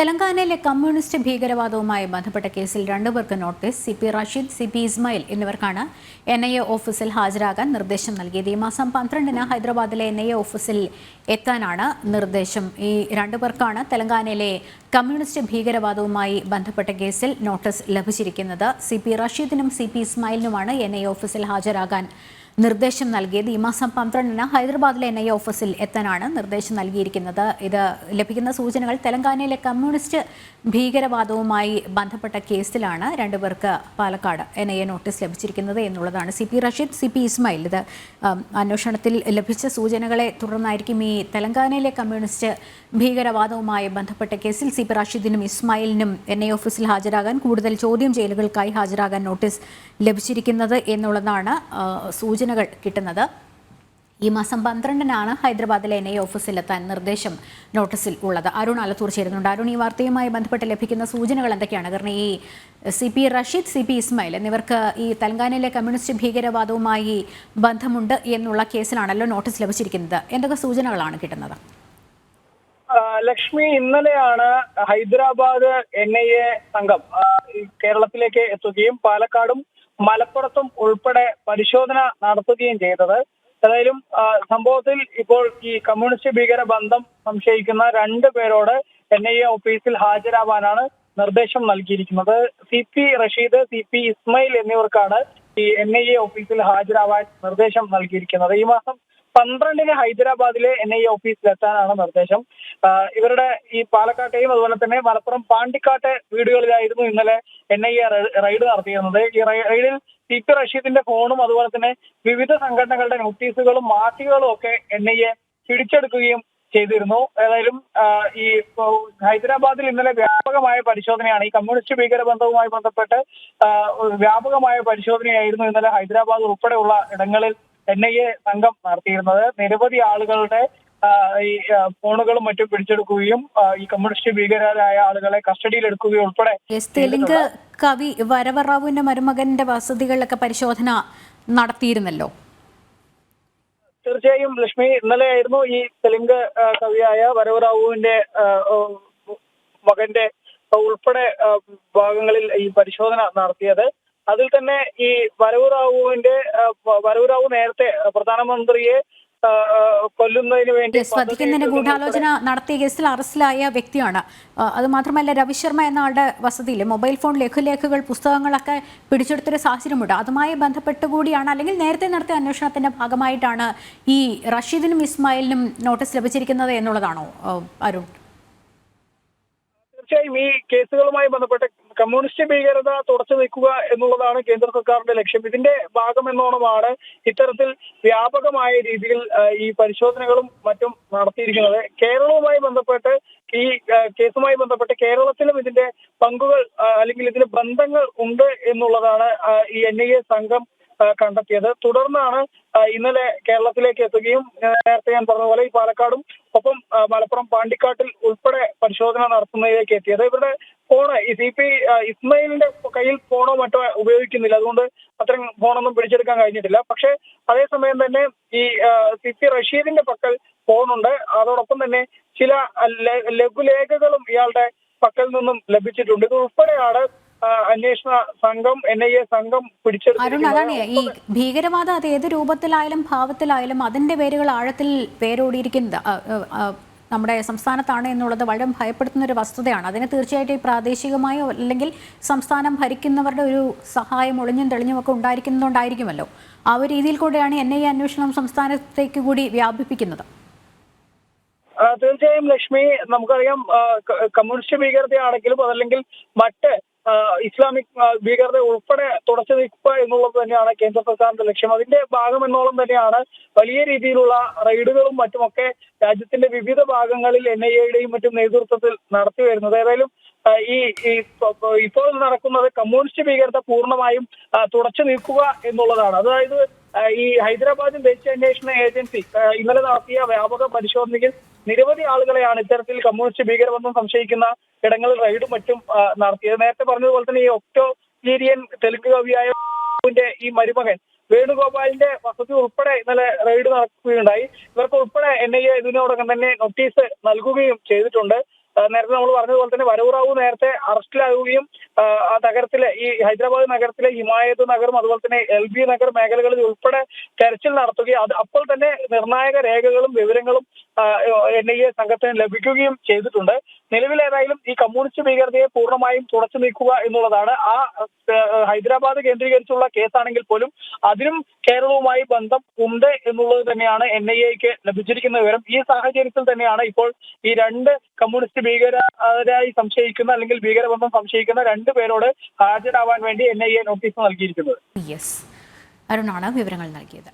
തെലങ്കാനയിലെ കമ്മ്യൂണിസ്റ്റ് ഭീകരവാദവുമായി ബന്ധപ്പെട്ട കേസിൽ രണ്ടുപേർക്ക് notice C P Rasheed C P Ismail എന്നിവർക്കാണ് എൻ ഐ എ ഓഫീസിൽ ഹാജരാകാൻ നിർദ്ദേശം നൽകിയത്. ഈ മാസം പന്ത്രണ്ടിന് ഹൈദരാബാദിലെ എൻ ഐ എ ഓഫീസിൽ എത്താനാണ് നിർദ്ദേശം. ഈ രണ്ടുപേർക്കാണ് തെലങ്കാനയിലെ കമ്മ്യൂണിസ്റ്റ് ഭീകരവാദവുമായി ബന്ധപ്പെട്ട കേസിൽ നോട്ടീസ് ലഭിച്ചിരിക്കുന്നത്. സി പി റഷീദിനും സി പി ഇസ്മായിലിനുമാണ് എൻ ഐ എ ഓഫീസിൽ ഹാജരാകാൻ നിർദ്ദേശം നൽകിയത് ഈ മാസം പന്ത്രണ്ടിന് ഹൈദരാബാദിലെ എൻ ഐ ഓഫീസിൽ എത്താനാണ് നിർദ്ദേശം നൽകിയിരിക്കുന്നത്. ഇത് ലഭിക്കുന്ന സൂചനകൾ തെലങ്കാനയിലെ കമ്മ്യൂണിസ്റ്റ് ഭീകരവാദവുമായി ബന്ധപ്പെട്ട കേസിലാണ് രണ്ടുപേർക്ക് Palakkad N I A notice ലഭിച്ചിരിക്കുന്നത് എന്നുള്ളതാണ്. C P Rasheed C P Ismail. ഇത് അന്വേഷണത്തിൽ ലഭിച്ച സൂചനകളെ തുടർന്നായിരിക്കും ഈ തെലങ്കാനയിലെ കമ്മ്യൂണിസ്റ്റ് ഭീകരവാദവുമായി ബന്ധപ്പെട്ട കേസിൽ സി പി റഷീദിനും ഇസ്മായിലിനും എൻ ഐ ഓഫീസിൽ ഹാജരാകാൻ കൂടുതൽ ചോദ്യം ചെയ്യലുകൾക്കായി ഹാജരാകാൻ നോട്ടീസ് ലഭിച്ചിരിക്കുന്നത് എന്നുള്ളതാണ് ആ, സൂചനകൾ കിട്ടുന്നത്. ഈ മാസം പന്ത്രണ്ടിനാണ് ഹൈദരാബാദിലെ എൻ ഐ ഓഫീസിലെത്താൻ നിർദ്ദേശം നോട്ടീസിൽ ഉള്ളത്. അരുൺ അലത്തൂർ ചേരുന്നുണ്ട്. അരുൺ ഈ വാർത്തയുമായി ബന്ധപ്പെട്ട് ലഭിക്കുന്ന സൂചനകൾ എന്തൊക്കെയാണ്? കാരണം ഈ C P Rasheed C P Ismail എന്നിവർക്ക് ഈ തെലങ്കാനയിലെ കമ്മ്യൂണിസ്റ്റ് ഭീകരവാദവുമായി ബന്ധമുണ്ട് എന്നുള്ള കേസിലാണല്ലോ നോട്ടീസ് ലഭിച്ചിരിക്കുന്നത്. എന്തൊക്കെ സൂചനകളാണ് കിട്ടുന്നത്? ലക്ഷ്മി ഇന്നലെയാണ് ഹൈദരാബാദ് എൻ ഐ എ സംഘം കേരളത്തിലേക്ക് എത്തുകയും പാലക്കാടും മലപ്പുറത്തും ഉൾപ്പെടെ പരിശോധന നടത്തുകയും ചെയ്തത്. ഏതായാലും സംഭവത്തിൽ ഇപ്പോൾ ഈ കമ്മ്യൂണിസ്റ്റ് ഭീകര ബന്ധം സംശയിക്കുന്ന രണ്ട് പേരോട് എൻ ഐ എ ഓഫീസിൽ ഹാജരാവാനാണ് നിർദ്ദേശം നൽകിയിരിക്കുന്നത്. C P Rasheed C P Ismail എന്നിവർക്കാണ് ഈ എൻ ഐ എ ഓഫീസിൽ ഹാജരാവാൻ നിർദ്ദേശം നൽകിയിരിക്കുന്നത്. ഈ മാസം പന്ത്രണ്ടിന് ഹൈദരാബാദിലെ എൻ ഐ ഓഫീസിലെത്താനാണ് നിർദ്ദേശം. ഇവരുടെ ഈ പാലക്കാട്ടെയും അതുപോലെ തന്നെ മലപ്പുറം പാണ്ടിക്കാട്ടെ വീടുകളിലായിരുന്നു ഇന്നലെ എൻ ഐ എ റെയ്ഡ് നടത്തിയിരുന്നത്. ഈ റെയ്- റെയ്ഡിൽ ടി പി റഷീദിന്റെ ഫോണും അതുപോലെ തന്നെ വിവിധ സംഘടനകളുടെ നോട്ടീസുകളും മാസികകളും ഒക്കെ എൻ ഐ എ പിടിച്ചെടുക്കുകയും ചെയ്തിരുന്നു. ഏതായാലും ഈ ഹൈദരാബാദിൽ ഇന്നലെ വ്യാപകമായ പരിശോധനയാണ്. ഈ കമ്മ്യൂണിസ്റ്റ് ഭീകരബന്ധവുമായി ബന്ധപ്പെട്ട് വ്യാപകമായ പരിശോധനയായിരുന്നു ഇന്നലെ ഹൈദരാബാദ് ഉൾപ്പെടെയുള്ള ഇടങ്ങളിൽ എൻ ഐ എ സംഘം നടത്തിയിരുന്നത്. നിരവധി ആളുകളുടെ ഈ ഫോണുകളും മറ്റും പിടിച്ചെടുക്കുകയും ഈ കമ്മ്യൂണിസ്റ്റ് ഭീകരരായ ആളുകളെ കസ്റ്റഡിയിലെടുക്കുകയും ഉൾപ്പെടെ എസ് തെലുങ്ക് കവി വരവറാവുവിന്റെ മരുമകന്റെ വസതികളിലൊക്കെ പരിശോധന നടത്തിയിരുന്നല്ലോ? തീർച്ചയായും ലക്ഷ്മി ഇന്നലെയായിരുന്നു ഈ തെലുങ്ക് കവിയായ വരവറാവുവിന്റെ മകന്റെ ഉൾപ്പെടെ ഭാഗങ്ങളിൽ ഈ പരിശോധന നടത്തിയത്. അതിൽ തന്നെ ഈ വരവുറാവുവിന്റെ വരവുറാവു നേരത്തെ പ്രധാനമന്ത്രിയെ ശ്രദ്ധിക്കുന്നതിന് ആ, കൊല്ലുന്നതിന് വേണ്ടി വധിക്കുന്നതിന് ഗൂഢാലോചന നടത്തിയ കേസിൽ അറസ്റ്റിലായ വ്യക്തിയാണ്. അത് മാത്രമല്ല രവിശർമ്മ എന്ന ആളുടെ വസതിയിൽ മൊബൈൽ ഫോൺ ലഘുലേഖകൾ പുസ്തകങ്ങളൊക്കെ പിടിച്ചെടുത്തൊരു സാഹചര്യമുണ്ട്. അതുമായി ബന്ധപ്പെട്ട് കൂടിയാണ് അല്ലെങ്കിൽ നേരത്തെ നടത്തിയ അന്വേഷണത്തിന്റെ ഭാഗമായിട്ടാണ് ഈ റഷീദിനും ഇസ്മായിലിനും നോട്ടീസ് ലഭിച്ചിരിക്കുന്നത് എന്നുള്ളതാണോ അരുൺ? തീർച്ചയായും ഈ കേസുകളുമായി ബന്ധപ്പെട്ട് കമ്മ്യൂണിസ്റ്റ് ഭീകരത തുടച്ചു നീക്കുക എന്നുള്ളതാണ് കേന്ദ്ര സർക്കാരിന്റെ ലക്ഷ്യം. ഇതിന്റെ ഭാഗം എന്നോണമാണ് ഇത്തരത്തിൽ വ്യാപകമായ രീതിയിൽ ഈ പരിശോധനകളും മറ്റും നടത്തിയിരിക്കുന്നത്. കേരളവുമായി ബന്ധപ്പെട്ട് ഈ കേസുമായി ബന്ധപ്പെട്ട് കേരളത്തിലും ഇതിന്റെ പങ്കുകൾ അല്ലെങ്കിൽ ഇതിന് ബന്ധങ്ങൾ ഉണ്ട് എന്നുള്ളതാണ് ഈ എൻ ഐ എ സംഘം കണ്ടെത്തിയത്. തുടർന്നാണ് ഇന്നലെ കേരളത്തിലേക്ക് എത്തുകയും നേരത്തെ ഞാൻ പറഞ്ഞതുപോലെ പോലെ ഈ പാലക്കാടും ഒപ്പം മലപ്പുറം പാണ്ടിക്കാട്ടിൽ ഉൾപ്പെടെ പരിശോധന നടത്തുന്നതിലേക്ക് എത്തിയത്. ഇവരുടെ ഫോണ് ഈ സി പി ഇസ്മയിലിന്റെ കയ്യിൽ ഫോണോ മറ്റോ ഉപയോഗിക്കുന്നില്ല. അതുകൊണ്ട് അത്രയും ഫോണൊന്നും പിടിച്ചെടുക്കാൻ കഴിഞ്ഞിട്ടില്ല. പക്ഷേ അതേസമയം തന്നെ ഈ സി പി റഷീദിന്റെ പക്കൽ ഫോണുണ്ട്. അതോടൊപ്പം തന്നെ ചില ലഘുലേഖകളും ഇയാളുടെ പക്കൽ നിന്നും ലഭിച്ചിട്ടുണ്ട്. ഇത് ഉൾപ്പെടെയാണ് അന്വേഷണ സംഘം എൻ ഐ എ സംഘം അതാണ് ഈ ഭീകരവാദം അത് ഏത് രൂപത്തിലായാലും ഭാവത്തിലായാലും അതിന്റെ പേരുകൾ ആഴത്തിൽ ആ, നമ്മുടെ സംസ്ഥാനത്താണ് എന്നുള്ളത് വളരെ ഭയപ്പെടുത്തുന്ന ഒരു വസ്തുതയാണ്. അതിന് തീർച്ചയായിട്ടും ഈ പ്രാദേശികമായോ അല്ലെങ്കിൽ സംസ്ഥാനം ഭരിക്കുന്നവരുടെ ഒരു സഹായം ഒളിഞ്ഞും തെളിഞ്ഞും ഒക്കെ ഉണ്ടായിരിക്കുന്നതുകൊണ്ടായിരിക്കുമല്ലോ. ആ ഒരു രീതിയിൽ കൂടെയാണ് എൻ ഐ അന്വേഷണം സംസ്ഥാനത്തേക്ക് കൂടി വ്യാപിപ്പിക്കുന്നത്. തീർച്ചയായും ലക്ഷ്മി നമുക്കറിയാം കമ്മ്യൂണിസ്റ്റ് ഭീകരതയാണെങ്കിലും അതല്ലെങ്കിൽ മറ്റ് ഇസ്ലാമിക് ഭീകരത ഉൾപ്പെടെ തുടച്ചു നീക്കുക എന്നുള്ളത് തന്നെയാണ് കേന്ദ്ര സർക്കാരിന്റെ ലക്ഷ്യം. അതിന്റെ ഭാഗം എന്നോളം തന്നെയാണ് വലിയ രീതിയിലുള്ള റെയ്ഡുകളും മറ്റുമൊക്കെ രാജ്യത്തിന്റെ വിവിധ ഭാഗങ്ങളിൽ എൻ ഐ എയുടെയും മറ്റും നേതൃത്വത്തിൽ നടത്തി വരുന്നത്. ഏതായാലും ഈ ഇപ്പോൾ നടക്കുന്നത് കമ്മ്യൂണിസ്റ്റ് ഭീകരത പൂർണമായും തുടച്ചു നീക്കുക എന്നുള്ളതാണ്. അതായത് ഈ ഹൈദരാബാദ് ദേശീയ അന്വേഷണ ഏജൻസി ഇന്നലെ നടത്തിയ വ്യാപക പരിശോധനയിൽ നിരവധി ആളുകളെയാണ് ഇത്തരത്തിൽ കമ്മ്യൂണിസ്റ്റ് ഭീകരബന്ധം സംശയിക്കുന്ന ഇടങ്ങളിൽ റെയ്ഡും മറ്റും നടത്തിയത് നേരത്തെ പറഞ്ഞതുപോലെ തന്നെ ഈ ഒക്ടോ സീരിയൻ തെലുങ്ക് കവിയായ ഈ മരുമകൻ വേണുഗോപാലിന്റെ വസതി ഉൾപ്പെടെ ഇന്നലെ റെയ്ഡ് നടക്കുകയുണ്ടായി. ഇവർക്ക് ഉൾപ്പെടെ എൻ ഐ എ ഇതിനോടകം തന്നെ നോട്ടീസ് നൽകുകയും ചെയ്തിട്ടുണ്ട്. നേരത്തെ നമ്മൾ പറഞ്ഞതുപോലെ തന്നെ വരൂറാവു നേരത്തെ അറസ്റ്റിലാവുകയും നഗരത്തിലെ ഈ ഹൈദരാബാദ് നഗരത്തിലെ ഹിമായത് നഗറും അതുപോലെ തന്നെ എൽ ബി നഗർ മേഖലകളിൽ ഉൾപ്പെടെ തെരച്ചിൽ നടത്തുകയും അത് അപ്പോൾ തന്നെ നിർണായക രേഖകളും വിവരങ്ങളും എൻ ഐ എ സംഘത്തിന് ലഭിക്കുകയും ചെയ്തിട്ടുണ്ട്. നിലവിലേതായാലും ഈ കമ്മ്യൂണിസ്റ്റ് ഭീകരതയെ പൂർണമായും തുടച്ചു നീക്കുക എന്നുള്ളതാണ് ആ ഹൈദരാബാദ് കേന്ദ്രീകരിച്ചുള്ള കേസാണെങ്കിൽ പോലും അതിനും കേരളവുമായി ബന്ധം ഉണ്ട് എന്നുള്ളത് തന്നെയാണ് എൻ ഐ എക്ക് ലഭിച്ചിരിക്കുന്ന വിവരം. ഈ സാഹചര്യത്തിൽ തന്നെയാണ് ഇപ്പോൾ ഈ രണ്ട് കമ്മ്യൂണിസ്റ്റ് ഭീകരരായി സംശയിക്കുന്ന അല്ലെങ്കിൽ ഭീകരബന്ധം സംശയിക്കുന്ന രണ്ട് പേരോട് ഹാജരാവാൻ വേണ്ടി എൻ ഐ എ നോട്ടീസ് നൽകിയിരിക്കുന്നത്. വിവരങ്ങൾ നൽകിയത്.